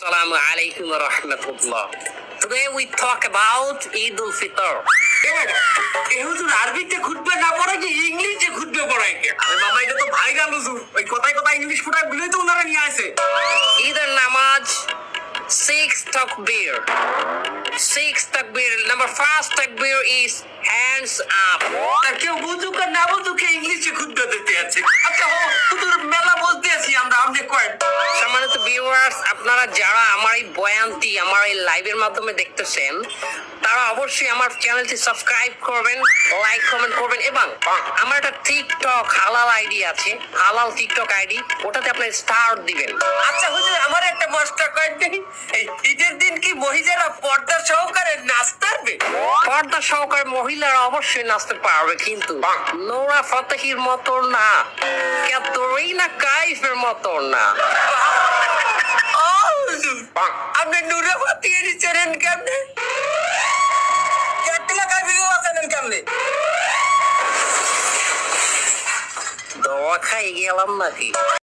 Assalamu alaikum wa rahmatullah. Today we talk about Eid al-Fitr. আরবিতে খুঁজবে না পড়ে কি ইংলিশে খুঁজবে পড়ায় কে বাবা এটা তো ভাইরাল হুজুর ওই কথায় কথায় ইংলিশ ফুটায় গুলোই তো ওনারা নিয়ে আসে ঈদের নামাজ six takbir. Six takbir. Number first takbir is hands up. কেউ বুঝুক না বুঝুক ইংলিশে খুঁজবে ভিউয়ার্স আপনারা যারা আমার এই বয়ানটি আমার এই লাইভের মাধ্যমে দেখতেছেন তারা অবশ্যই আমার চ্যানেলটি সাবস্ক্রাইব করবেন লাইক কমেন্ট করবেন এবং আমার একটা টিকটক হালাল আইডি আছে হালাল টিকটক আইডি ওটাতে আপনি স্টার দিবেন। আচ্ছা হুজুর আমার একটা কয়েন এই ঈদের দিন কি মহিলারা পর্দা সহকারে নাচতে পারবে? পর্দা সহকারে মহিলারা অবশ্যই নাচতে পারবে কিন্তু নোরা ফতেহির মতো না ক্যাথরিনা কাইফের মতো না। আপনি নুরে বাতিয়ে নিচ্ছেন কেমনে? কেটলা কাই ভিডিও আছেন কেমনে? দোয়া খাই গেলাম নাকি?